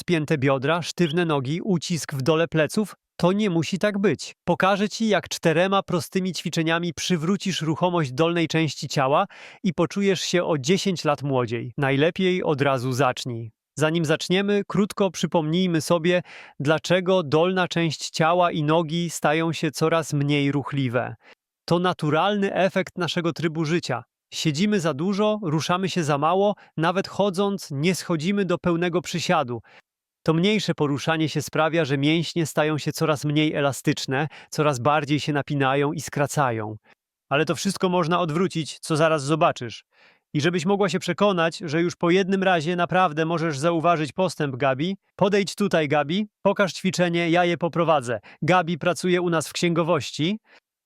spięte biodra, sztywne nogi, ucisk w dole pleców, to nie musi tak być. Pokażę Ci, jak czterema prostymi ćwiczeniami przywrócisz ruchomość dolnej części ciała i poczujesz się o 10 lat młodziej. Najlepiej od razu zacznij. Zanim zaczniemy, krótko przypomnijmy sobie, dlaczego dolna część ciała i nogi stają się coraz mniej ruchliwe. To naturalny efekt naszego trybu życia. Siedzimy za dużo, ruszamy się za mało, nawet chodząc nie schodzimy do pełnego przysiadu. To mniejsze poruszanie się sprawia, że mięśnie stają się coraz mniej elastyczne, coraz bardziej się napinają i skracają. Ale to wszystko można odwrócić, co zaraz zobaczysz. I żebyś mogła się przekonać, że już po jednym razie naprawdę możesz zauważyć postęp Gabi, podejdź tutaj, Gabi, pokaż ćwiczenie, ja je poprowadzę. Gabi pracuje u nas w księgowości.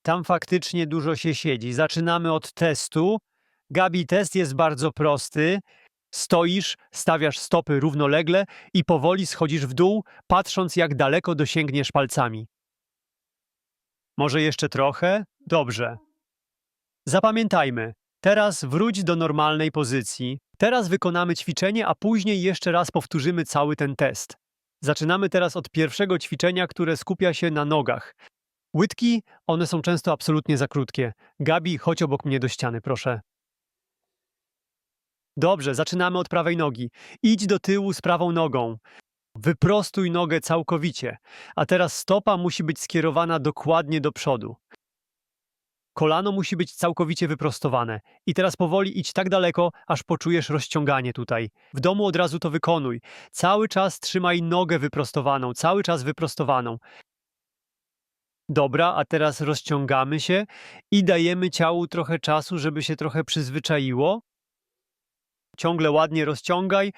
Tam faktycznie dużo się siedzi. Zaczynamy od testu. Gabi, test jest bardzo prosty. Stoisz, stawiasz stopy równolegle i powoli schodzisz w dół, patrząc jak daleko dosięgniesz palcami. Może jeszcze trochę? Dobrze. Zapamiętajmy. Teraz wróć do normalnej pozycji. Teraz wykonamy ćwiczenie, a później jeszcze raz powtórzymy cały ten test. Zaczynamy teraz od pierwszego ćwiczenia, które skupia się na nogach. Łydki, one są często absolutnie za krótkie. Gabi, chodź obok mnie do ściany, proszę. Dobrze, zaczynamy od prawej nogi. Idź do tyłu z prawą nogą. Wyprostuj nogę całkowicie, a teraz stopa musi być skierowana dokładnie do przodu. Kolano musi być całkowicie wyprostowane. I teraz powoli idź tak daleko, aż poczujesz rozciąganie tutaj. W domu od razu to wykonuj. Cały czas trzymaj nogę wyprostowaną, cały czas wyprostowaną. Dobra, a teraz rozciągamy się i dajemy ciału trochę czasu, żeby się trochę przyzwyczaiło. Ciągle ładnie rozciągaj.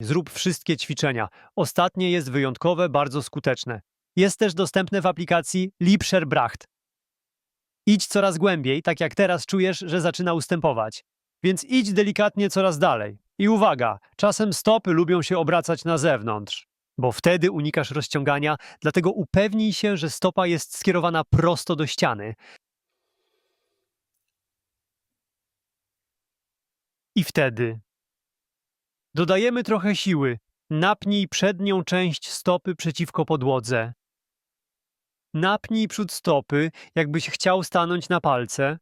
Zrób wszystkie ćwiczenia. Ostatnie jest wyjątkowe, bardzo skuteczne. Jest też dostępne w aplikacji Lipscher Bracht. Idź coraz głębiej, tak jak teraz czujesz, że zaczyna ustępować. Więc idź delikatnie coraz dalej. I uwaga, czasem stopy lubią się obracać na zewnątrz, bo wtedy unikasz rozciągania, dlatego upewnij się, że stopa jest skierowana prosto do ściany. I wtedy dodajemy trochę siły. Napnij przednią część stopy przeciwko podłodze. Napnij przód stopy, jakbyś chciał stanąć na palce.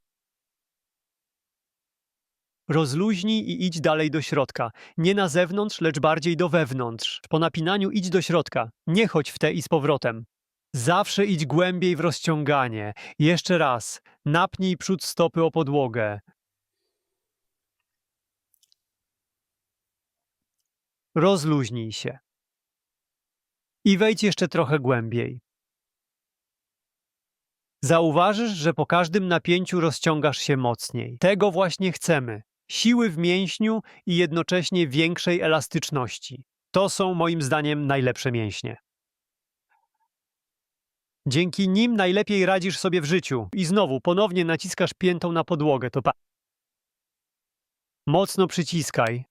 Rozluźnij i idź dalej do środka. Nie na zewnątrz, lecz bardziej do wewnątrz. Po napinaniu idź do środka. Nie chodź w te i z powrotem. Zawsze idź głębiej w rozciąganie. Jeszcze raz. Napnij przód stopy o podłogę. Rozluźnij się. I wejdź jeszcze trochę głębiej. Zauważysz, że po każdym napięciu rozciągasz się mocniej. Tego właśnie chcemy. Siły w mięśniu i jednocześnie większej elastyczności. To są moim zdaniem najlepsze mięśnie. Dzięki nim najlepiej radzisz sobie w życiu. I znowu ponownie naciskasz piętą na podłogę. To pa. Mocno przyciskaj.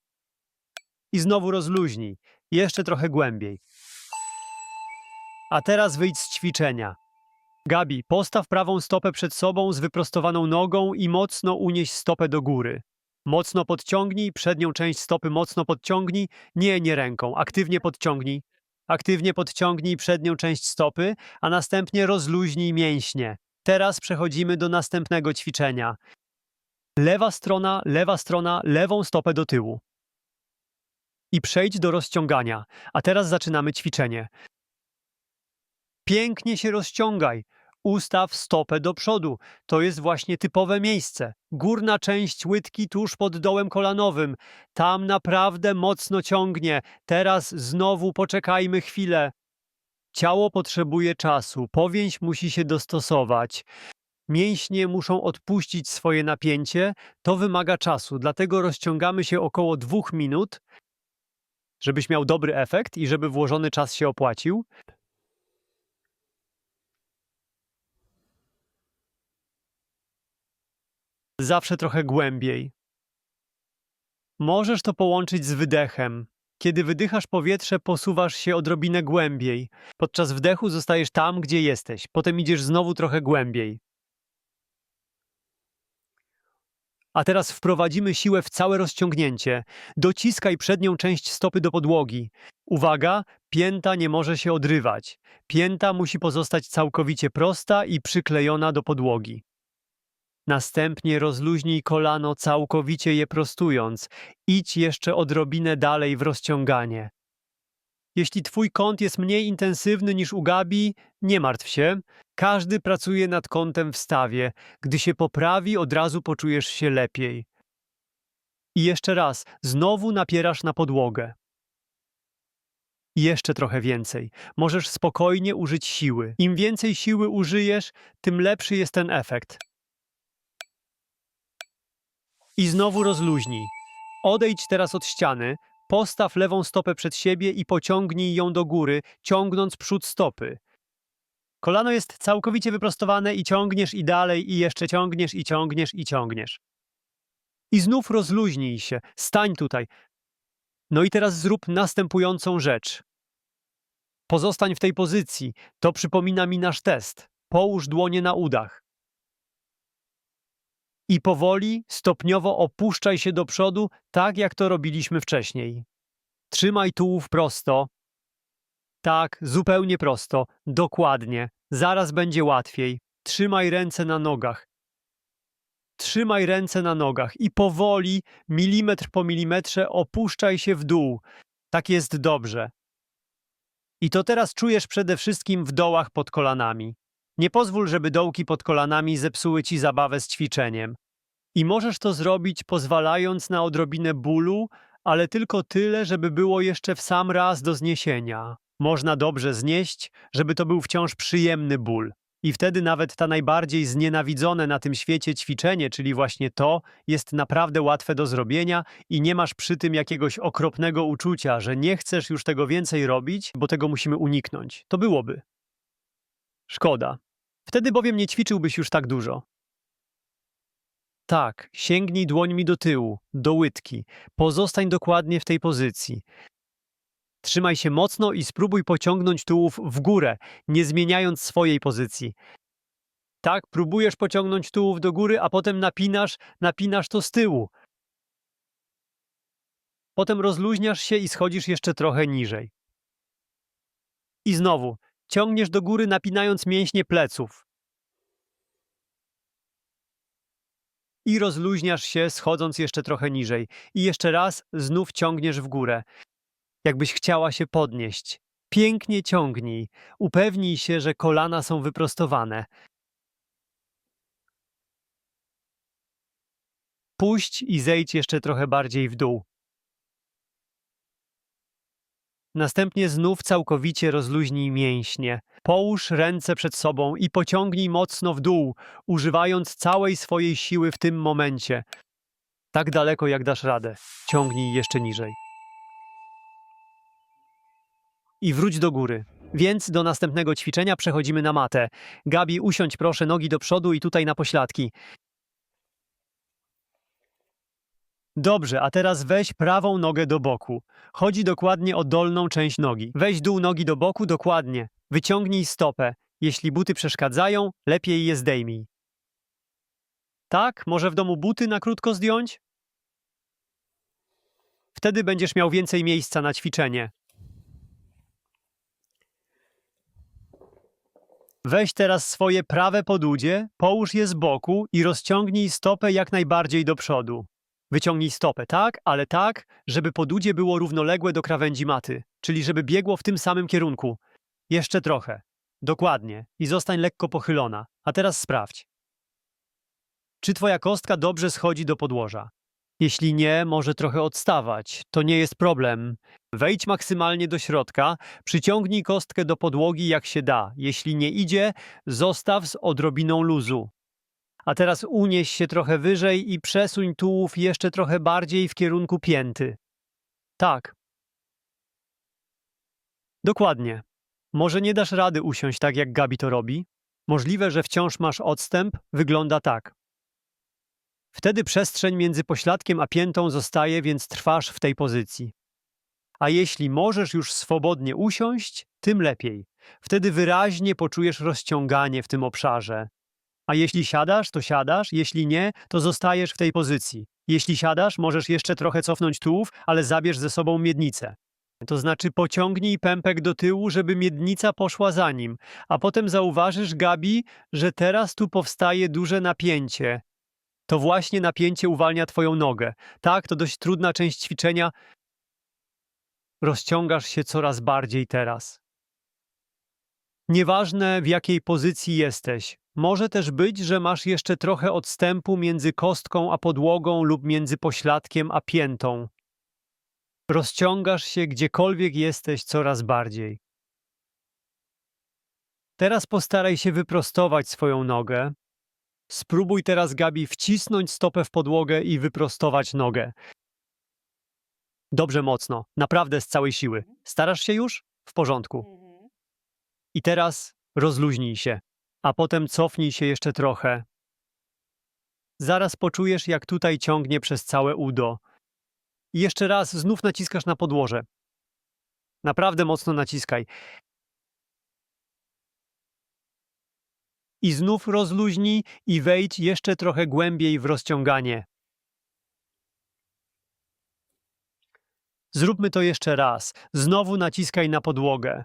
I znowu rozluźnij. Jeszcze trochę głębiej. A teraz wyjdź z ćwiczenia. Gabi, postaw prawą stopę przed sobą z wyprostowaną nogą i mocno unieś stopę do góry. Mocno podciągnij, przednią część stopy mocno podciągnij. Nie, nie ręką, aktywnie podciągnij. Aktywnie podciągnij przednią część stopy, a następnie rozluźnij mięśnie. Teraz przechodzimy do następnego ćwiczenia. Lewa strona, lewa strona, lewą stopę do tyłu. I przejdź do rozciągania. A teraz zaczynamy ćwiczenie. Pięknie się rozciągaj. Ustaw stopę do przodu. To jest właśnie typowe miejsce. Górna część łydki tuż pod dołem kolanowym. Tam naprawdę mocno ciągnie. Teraz znowu poczekajmy chwilę. Ciało potrzebuje czasu. Powięź musi się dostosować. Mięśnie muszą odpuścić swoje napięcie. To wymaga czasu, dlatego rozciągamy się około dwóch minut, żebyś miał dobry efekt i żeby włożony czas się opłacił. zawsze trochę głębiej. Możesz to połączyć z wydechem. Kiedy wydychasz powietrze, posuwasz się odrobinę głębiej. Podczas wdechu zostajesz tam, gdzie jesteś. Potem idziesz znowu trochę głębiej. A teraz wprowadzimy siłę w całe rozciągnięcie. Dociskaj przednią część stopy do podłogi. Uwaga, pięta nie może się odrywać. Pięta musi pozostać całkowicie prosta i przyklejona do podłogi. Następnie rozluźnij kolano, całkowicie je prostując. Idź jeszcze odrobinę dalej w rozciąganie. Jeśli twój kąt jest mniej intensywny niż u Gabi, nie martw się. Każdy pracuje nad kątem w stawie. Gdy się poprawi, od razu poczujesz się lepiej. I jeszcze raz, znowu napierasz na podłogę. I jeszcze trochę więcej. Możesz spokojnie użyć siły. Im więcej siły użyjesz, tym lepszy jest ten efekt. I znowu rozluźnij. Odejdź teraz od ściany, postaw lewą stopę przed siebie i pociągnij ją do góry, ciągnąc przód stopy. Kolano jest całkowicie wyprostowane i ciągniesz i dalej, i jeszcze ciągniesz, i ciągniesz, i ciągniesz. I znów rozluźnij się, stań tutaj. No i teraz zrób następującą rzecz. Pozostań w tej pozycji, to przypomina mi nasz test. Połóż dłonie na udach. I powoli, stopniowo opuszczaj się do przodu, tak jak to robiliśmy wcześniej. Trzymaj tułów prosto. Tak, zupełnie prosto, dokładnie. Zaraz będzie łatwiej. Trzymaj ręce na nogach. Trzymaj ręce na nogach i powoli, milimetr po milimetrze, opuszczaj się w dół. Tak jest dobrze. I to teraz czujesz przede wszystkim w dołach pod kolanami. Nie pozwól, żeby dołki pod kolanami zepsuły ci zabawę z ćwiczeniem. I możesz to zrobić pozwalając na odrobinę bólu, ale tylko tyle, żeby było jeszcze w sam raz do zniesienia. Można dobrze znieść, żeby to był wciąż przyjemny ból. I wtedy nawet ta najbardziej znienawidzone na tym świecie ćwiczenie, czyli właśnie to, jest naprawdę łatwe do zrobienia i nie masz przy tym jakiegoś okropnego uczucia, że nie chcesz już tego więcej robić, bo tego musimy uniknąć. To byłoby. Szkoda. Wtedy bowiem nie ćwiczyłbyś już tak dużo. Tak, sięgnij dłońmi do tyłu, do łydki. Pozostań dokładnie w tej pozycji. Trzymaj się mocno i spróbuj pociągnąć tułów w górę, nie zmieniając swojej pozycji. Tak, próbujesz pociągnąć tułów do góry, a potem napinasz, napinasz to z tyłu. Potem rozluźniasz się i schodzisz jeszcze trochę niżej. I znowu, ciągniesz do góry, napinając mięśnie pleców. I rozluźniasz się, schodząc jeszcze trochę niżej. I jeszcze raz znów ciągniesz w górę jakbyś chciała się podnieść. Pięknie ciągnij. Upewnij się, że kolana są wyprostowane. Puść i zejdź jeszcze trochę bardziej w dół. Następnie znów całkowicie rozluźnij mięśnie. Połóż ręce przed sobą i pociągnij mocno w dół, używając całej swojej siły w tym momencie. Tak daleko jak dasz radę. Ciągnij jeszcze niżej i wróć do góry. Więc do następnego ćwiczenia przechodzimy na matę. Gabi, usiądź proszę nogi do przodu i tutaj na pośladki. Dobrze, a teraz weź prawą nogę do boku. Chodzi dokładnie o dolną część nogi. Weź dół nogi do boku dokładnie. Wyciągnij stopę. Jeśli buty przeszkadzają, lepiej je zdejmij. Tak, może w domu buty na krótko zdjąć? Wtedy będziesz miał więcej miejsca na ćwiczenie. Weź teraz swoje prawe podudzie, połóż je z boku i rozciągnij stopę jak najbardziej do przodu. Wyciągnij stopę tak, ale tak, żeby podudzie było równoległe do krawędzi maty, czyli żeby biegło w tym samym kierunku. Jeszcze trochę. Dokładnie. I zostań lekko pochylona. A teraz sprawdź. Czy twoja kostka dobrze schodzi do podłoża? Jeśli nie, może trochę odstawać. To nie jest problem. Wejdź maksymalnie do środka, przyciągnij kostkę do podłogi jak się da. Jeśli nie idzie, zostaw z odrobiną luzu. A teraz unieś się trochę wyżej i przesuń tułów jeszcze trochę bardziej w kierunku pięty. Tak. Dokładnie. Może nie dasz rady usiąść tak, jak Gabi to robi? Możliwe, że wciąż masz odstęp, wygląda tak. Wtedy przestrzeń między pośladkiem a piętą zostaje, więc trwasz w tej pozycji. A jeśli możesz już swobodnie usiąść, tym lepiej. Wtedy wyraźnie poczujesz rozciąganie w tym obszarze. A jeśli siadasz, to siadasz, jeśli nie, to zostajesz w tej pozycji. Jeśli siadasz, możesz jeszcze trochę cofnąć tułów, ale zabierz ze sobą miednicę. To znaczy pociągnij pępek do tyłu, żeby miednica poszła za nim, a potem zauważysz, Gabi, że teraz tu powstaje duże napięcie. To właśnie napięcie uwalnia twoją nogę. Tak, to dość trudna część ćwiczenia. Rozciągasz się coraz bardziej teraz. Nieważne w jakiej pozycji jesteś, może też być, że masz jeszcze trochę odstępu między kostką a podłogą lub między pośladkiem a piętą. Rozciągasz się gdziekolwiek jesteś coraz bardziej. Teraz postaraj się wyprostować swoją nogę. Spróbuj teraz, Gabi, wcisnąć stopę w podłogę i wyprostować nogę. Dobrze mocno, naprawdę z całej siły. Starasz się już? W porządku. Mhm. I teraz rozluźnij się, a potem cofnij się jeszcze trochę. Zaraz poczujesz, jak tutaj ciągnie przez całe udo. I jeszcze raz znów naciskasz na podłoże. Naprawdę mocno naciskaj. I znów rozluźnij i wejdź jeszcze trochę głębiej w rozciąganie. Zróbmy to jeszcze raz. Znowu naciskaj na podłogę.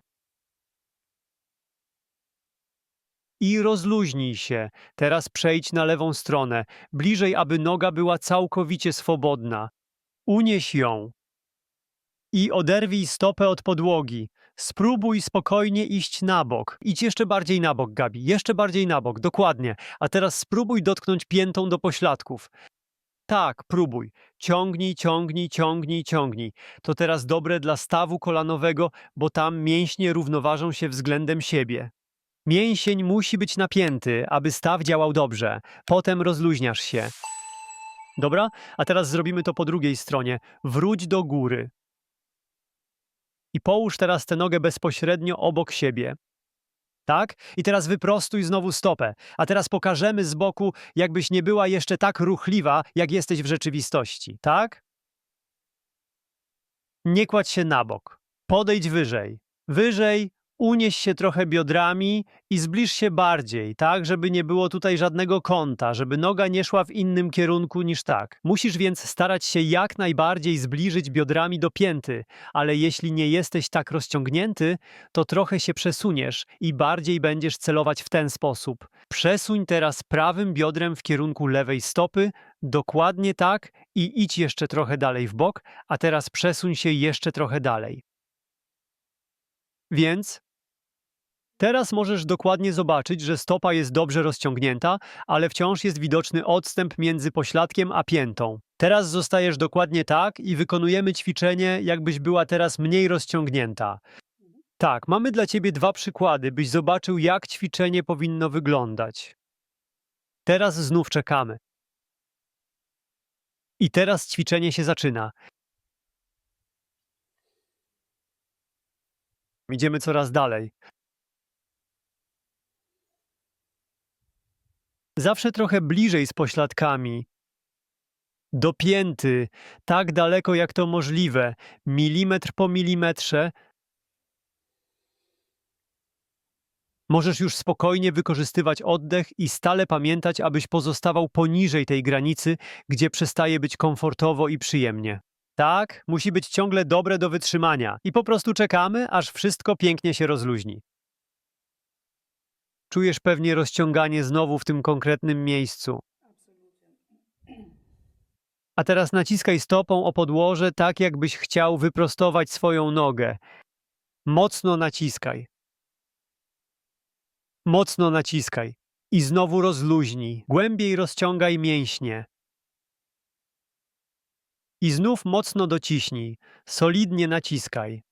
I rozluźnij się. Teraz przejdź na lewą stronę, bliżej, aby noga była całkowicie swobodna. Unieś ją. I oderwij stopę od podłogi. Spróbuj spokojnie iść na bok. Idź jeszcze bardziej na bok, Gabi. Jeszcze bardziej na bok, dokładnie. A teraz spróbuj dotknąć piętą do pośladków. Tak, próbuj. Ciągnij, ciągnij, ciągnij, ciągnij. To teraz dobre dla stawu kolanowego, bo tam mięśnie równoważą się względem siebie. Mięsień musi być napięty, aby staw działał dobrze. Potem rozluźniasz się. Dobra? A teraz zrobimy to po drugiej stronie. Wróć do góry. I połóż teraz tę nogę bezpośrednio obok siebie. Tak? I teraz wyprostuj znowu stopę. A teraz pokażemy z boku, jakbyś nie była jeszcze tak ruchliwa, jak jesteś w rzeczywistości. Tak? Nie kładź się na bok. Podejdź wyżej. Wyżej, unieś się trochę biodrami i zbliż się bardziej, tak, żeby nie było tutaj żadnego kąta, żeby noga nie szła w innym kierunku niż tak. Musisz więc starać się jak najbardziej zbliżyć biodrami do pięty, ale jeśli nie jesteś tak rozciągnięty, to trochę się przesuniesz i bardziej będziesz celować w ten sposób. Przesuń teraz prawym biodrem w kierunku lewej stopy, dokładnie tak i idź jeszcze trochę dalej w bok, a teraz przesuń się jeszcze trochę dalej. Więc teraz możesz dokładnie zobaczyć, że stopa jest dobrze rozciągnięta, ale wciąż jest widoczny odstęp między pośladkiem a piętą. Teraz zostajesz dokładnie tak i wykonujemy ćwiczenie, jakbyś była teraz mniej rozciągnięta. Tak, mamy dla ciebie dwa przykłady, byś zobaczył, jak ćwiczenie powinno wyglądać. Teraz znów czekamy. I teraz ćwiczenie się zaczyna. Idziemy coraz dalej. Zawsze trochę bliżej z pośladkami. Do pięty, tak daleko jak to możliwe, milimetr po milimetrze. Możesz już spokojnie wykorzystywać oddech i stale pamiętać, abyś pozostawał poniżej tej granicy, gdzie przestaje być komfortowo i przyjemnie. Tak, musi być ciągle dobre do wytrzymania i po prostu czekamy, aż wszystko pięknie się rozluźni. Czujesz pewnie rozciąganie znowu w tym konkretnym miejscu. A teraz naciskaj stopą o podłoże, tak jakbyś chciał wyprostować swoją nogę. Mocno naciskaj. Mocno naciskaj. I znowu rozluźnij. Głębiej rozciągaj mięśnie. I znów mocno dociśnij. Solidnie naciskaj.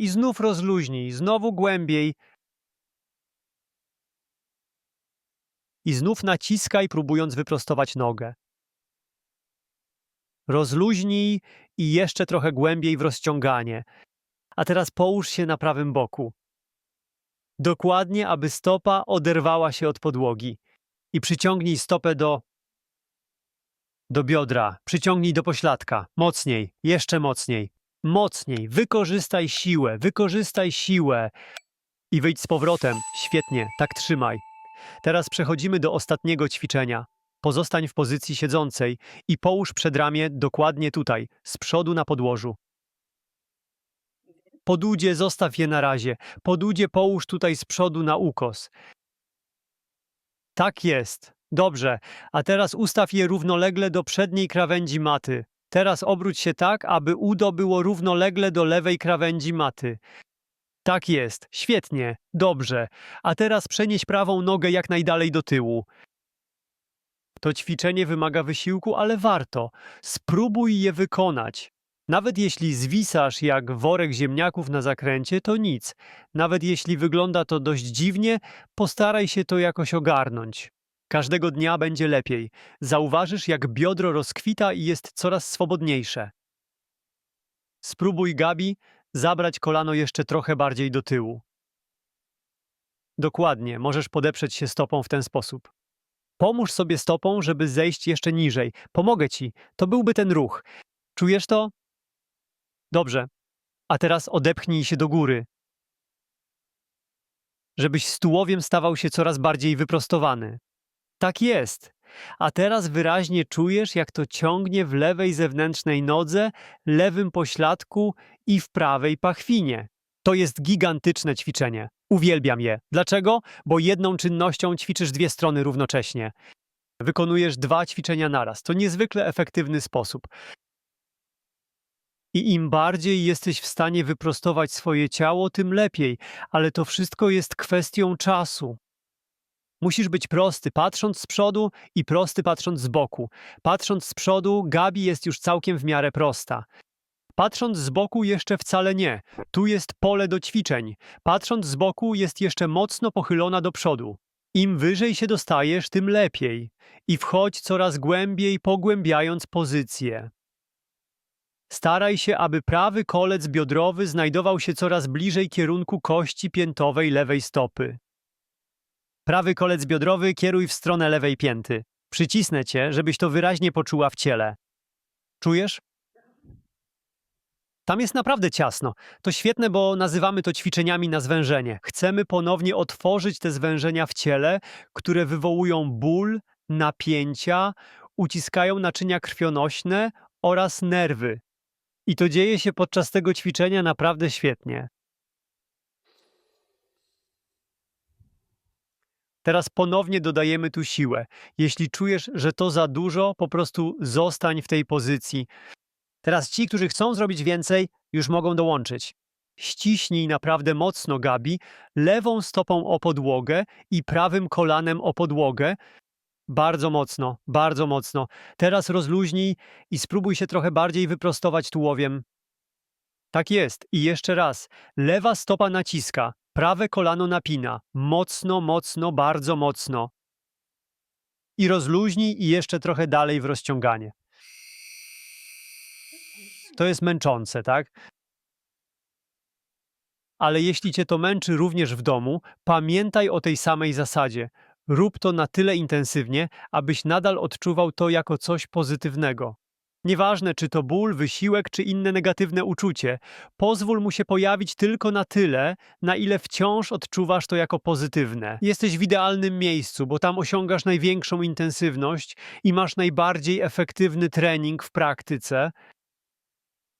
I znów rozluźnij. Znowu głębiej. I znów naciskaj, próbując wyprostować nogę. Rozluźnij i jeszcze trochę głębiej w rozciąganie. A teraz połóż się na prawym boku. Dokładnie, aby stopa oderwała się od podłogi. I przyciągnij stopę do. do biodra. Przyciągnij do pośladka. Mocniej, jeszcze mocniej. Mocniej. Wykorzystaj siłę, wykorzystaj siłę. I wyjdź z powrotem. Świetnie, tak trzymaj. Teraz przechodzimy do ostatniego ćwiczenia. Pozostań w pozycji siedzącej i połóż przedramię dokładnie tutaj, z przodu na podłożu. Podudzie zostaw je na razie. Podudzie połóż tutaj z przodu na ukos. Tak jest. Dobrze. A teraz ustaw je równolegle do przedniej krawędzi maty. Teraz obróć się tak, aby udo było równolegle do lewej krawędzi maty. Tak jest. Świetnie. Dobrze. A teraz przenieś prawą nogę jak najdalej do tyłu. To ćwiczenie wymaga wysiłku, ale warto. Spróbuj je wykonać. Nawet jeśli zwisasz jak worek ziemniaków na zakręcie, to nic. Nawet jeśli wygląda to dość dziwnie, postaraj się to jakoś ogarnąć. Każdego dnia będzie lepiej. Zauważysz, jak biodro rozkwita i jest coraz swobodniejsze. Spróbuj, Gabi, zabrać kolano jeszcze trochę bardziej do tyłu. Dokładnie, możesz podeprzeć się stopą w ten sposób. Pomóż sobie stopą, żeby zejść jeszcze niżej. Pomogę ci. To byłby ten ruch. Czujesz to? Dobrze. A teraz odepchnij się do góry. Żebyś z tułowiem stawał się coraz bardziej wyprostowany. Tak jest. A teraz wyraźnie czujesz, jak to ciągnie w lewej zewnętrznej nodze, lewym pośladku i w prawej pachwinie. To jest gigantyczne ćwiczenie. Uwielbiam je. Dlaczego? Bo jedną czynnością ćwiczysz dwie strony równocześnie. Wykonujesz dwa ćwiczenia naraz. To niezwykle efektywny sposób. I im bardziej jesteś w stanie wyprostować swoje ciało, tym lepiej, ale to wszystko jest kwestią czasu. Musisz być prosty patrząc z przodu i prosty patrząc z boku. Patrząc z przodu, Gabi jest już całkiem w miarę prosta. Patrząc z boku jeszcze wcale nie. Tu jest pole do ćwiczeń. Patrząc z boku jest jeszcze mocno pochylona do przodu. Im wyżej się dostajesz, tym lepiej. I wchodź coraz głębiej, pogłębiając pozycję. Staraj się, aby prawy kolec biodrowy znajdował się coraz bliżej kierunku kości piętowej lewej stopy. Prawy kolec biodrowy kieruj w stronę lewej pięty. Przycisnę cię, żebyś to wyraźnie poczuła w ciele. Czujesz? Tam jest naprawdę ciasno. To świetne, bo nazywamy to ćwiczeniami na zwężenie. Chcemy ponownie otworzyć te zwężenia w ciele, które wywołują ból, napięcia, uciskają naczynia krwionośne oraz nerwy. I to dzieje się podczas tego ćwiczenia naprawdę świetnie. Teraz ponownie dodajemy tu siłę. Jeśli czujesz, że to za dużo, po prostu zostań w tej pozycji. Teraz ci, którzy chcą zrobić więcej, już mogą dołączyć. Ściśnij naprawdę mocno, Gabi, lewą stopą o podłogę i prawym kolanem o podłogę. Bardzo mocno, bardzo mocno. Teraz rozluźnij i spróbuj się trochę bardziej wyprostować tułowiem. Tak jest. I jeszcze raz. Lewa stopa naciska, prawe kolano napina. Mocno, mocno, bardzo mocno. I rozluźnij i jeszcze trochę dalej w rozciąganie. To jest męczące, tak? Ale jeśli cię to męczy również w domu, pamiętaj o tej samej zasadzie. Rób to na tyle intensywnie, abyś nadal odczuwał to jako coś pozytywnego. Nieważne, czy to ból, wysiłek, czy inne negatywne uczucie, pozwól mu się pojawić tylko na tyle, na ile wciąż odczuwasz to jako pozytywne. Jesteś w idealnym miejscu, bo tam osiągasz największą intensywność i masz najbardziej efektywny trening w praktyce.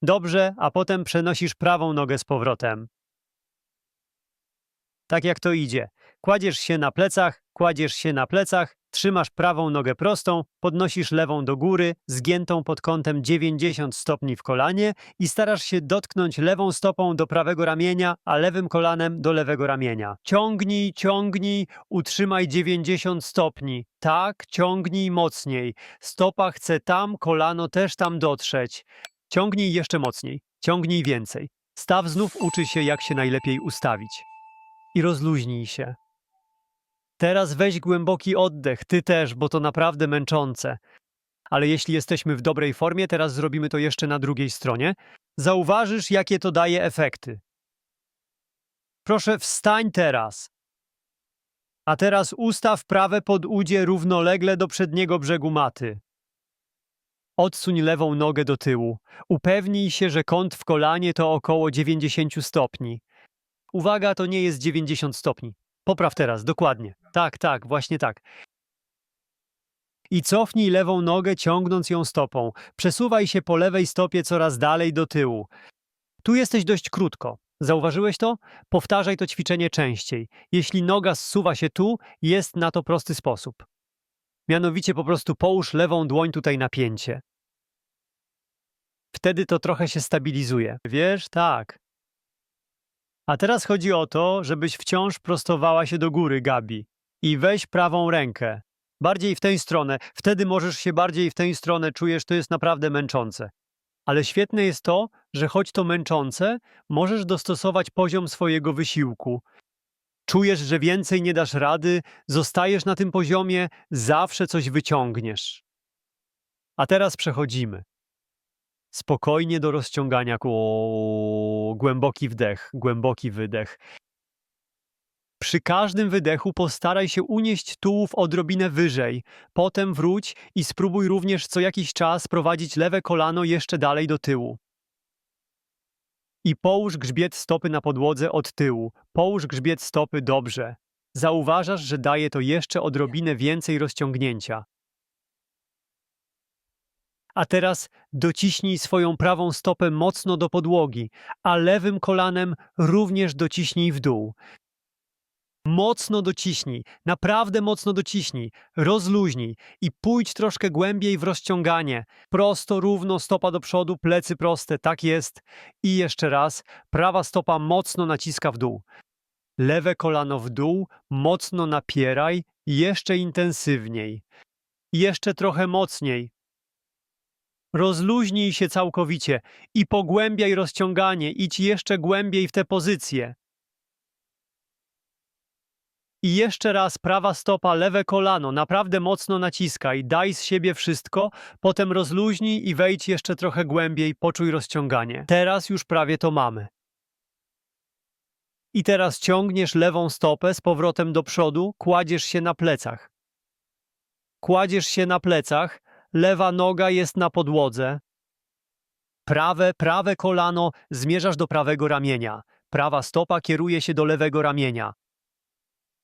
Dobrze, a potem przenosisz prawą nogę z powrotem. Tak jak to idzie. Kładziesz się na plecach, kładziesz się na plecach, trzymasz prawą nogę prostą, podnosisz lewą do góry, zgiętą pod kątem 90 stopni w kolanie i starasz się dotknąć lewą stopą do prawego ramienia, a lewym kolanem do lewego ramienia. Ciągnij, ciągnij, utrzymaj 90 stopni. Tak, ciągnij mocniej. Stopa chce tam, kolano też tam dotrzeć. Ciągnij jeszcze mocniej, ciągnij więcej. Staw znów uczy się, jak się najlepiej ustawić. I rozluźnij się. Teraz weź głęboki oddech, ty też, bo to naprawdę męczące. Ale jeśli jesteśmy w dobrej formie, teraz zrobimy to jeszcze na drugiej stronie. Zauważysz, jakie to daje efekty. Proszę, wstań teraz. A teraz ustaw prawe podudzie równolegle do przedniego brzegu maty. Odsuń lewą nogę do tyłu. Upewnij się, że kąt w kolanie to około 90 stopni. Uwaga, to nie jest 90 stopni. Popraw teraz, dokładnie. Tak, tak, właśnie tak. I cofnij lewą nogę, ciągnąc ją stopą. Przesuwaj się po lewej stopie coraz dalej do tyłu. Tu jesteś dość krótko. Zauważyłeś to? Powtarzaj to ćwiczenie częściej. Jeśli noga zsuwa się tu, jest na to prosty sposób. Mianowicie po prostu połóż lewą dłoń tutaj na pięcie. Wtedy to trochę się stabilizuje. Wiesz, tak. A teraz chodzi o to, żebyś wciąż prostowała się do góry, Gabi. I weź prawą rękę. Bardziej w tę stronę. Wtedy możesz się bardziej w tę stronę czujesz, to jest naprawdę męczące. Ale świetne jest to, że choć to męczące, możesz dostosować poziom swojego wysiłku. Czujesz, że więcej nie dasz rady, zostajesz na tym poziomie, zawsze coś wyciągniesz. A teraz przechodzimy. Spokojnie do rozciągania. O, głęboki wdech, głęboki wydech. Przy każdym wydechu postaraj się unieść tułów odrobinę wyżej. Potem wróć i spróbuj również co jakiś czas prowadzić lewe kolano jeszcze dalej do tyłu. I połóż grzbiet stopy na podłodze od tyłu. Połóż grzbiet stopy dobrze. Zauważasz, że daje to jeszcze odrobinę więcej rozciągnięcia. A teraz dociśnij swoją prawą stopę mocno do podłogi, a lewym kolanem również dociśnij w dół. Mocno dociśnij, naprawdę mocno dociśnij, rozluźnij i pójdź troszkę głębiej w rozciąganie. Prosto, równo, stopa do przodu, plecy proste, tak jest. I jeszcze raz, prawa stopa mocno naciska w dół. Lewe kolano w dół, mocno napieraj, jeszcze intensywniej. Jeszcze trochę mocniej. Rozluźnij się całkowicie i pogłębiaj rozciąganie, idź jeszcze głębiej w tę pozycję. I jeszcze raz prawa stopa, lewe kolano, naprawdę mocno naciskaj, daj z siebie wszystko, potem rozluźnij i wejdź jeszcze trochę głębiej, poczuj rozciąganie. Teraz już prawie to mamy. I teraz ciągniesz lewą stopę z powrotem do przodu, kładziesz się na plecach. Kładziesz się na plecach, lewa noga jest na podłodze. Prawe, prawe kolano zmierzasz do prawego ramienia. Prawa stopa kieruje się do lewego ramienia.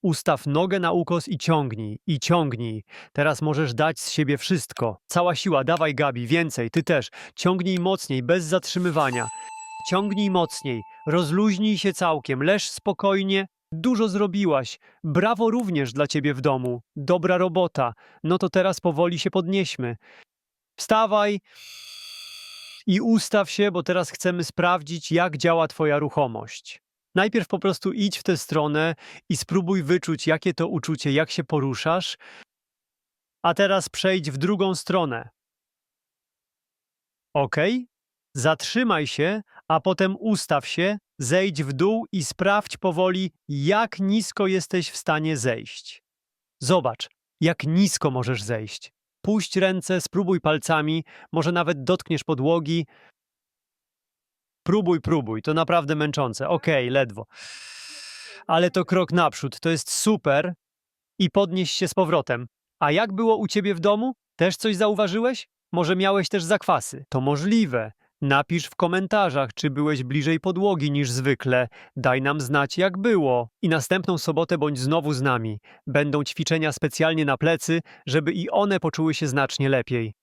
Ustaw nogę na ukos i ciągnij, i ciągnij. Teraz możesz dać z siebie wszystko. Cała siła, dawaj Gabi, więcej, ty też. Ciągnij mocniej, bez zatrzymywania. Ciągnij mocniej, rozluźnij się całkiem, leż spokojnie. Dużo zrobiłaś. Brawo również dla ciebie w domu. Dobra robota. No to teraz powoli się podnieśmy. Wstawaj i ustaw się, bo teraz chcemy sprawdzić, jak działa twoja ruchomość. Najpierw po prostu idź w tę stronę i spróbuj wyczuć, jakie to uczucie, jak się poruszasz. A teraz przejdź w drugą stronę. Ok? Zatrzymaj się, a potem ustaw się, zejdź w dół i sprawdź powoli, jak nisko jesteś w stanie zejść. Zobacz, jak nisko możesz zejść. Puść ręce, spróbuj palcami, może nawet dotkniesz podłogi. Próbuj, próbuj, to naprawdę męczące. Okej, ledwo. Ale to krok naprzód, to jest super. I podnieś się z powrotem. A jak było u ciebie w domu? Też coś zauważyłeś? Może miałeś też zakwasy? To możliwe. Napisz w komentarzach, czy byłeś bliżej podłogi niż zwykle. Daj nam znać, jak było. I następną sobotę bądź znowu z nami. Będą ćwiczenia specjalnie na plecy, żeby i one poczuły się znacznie lepiej.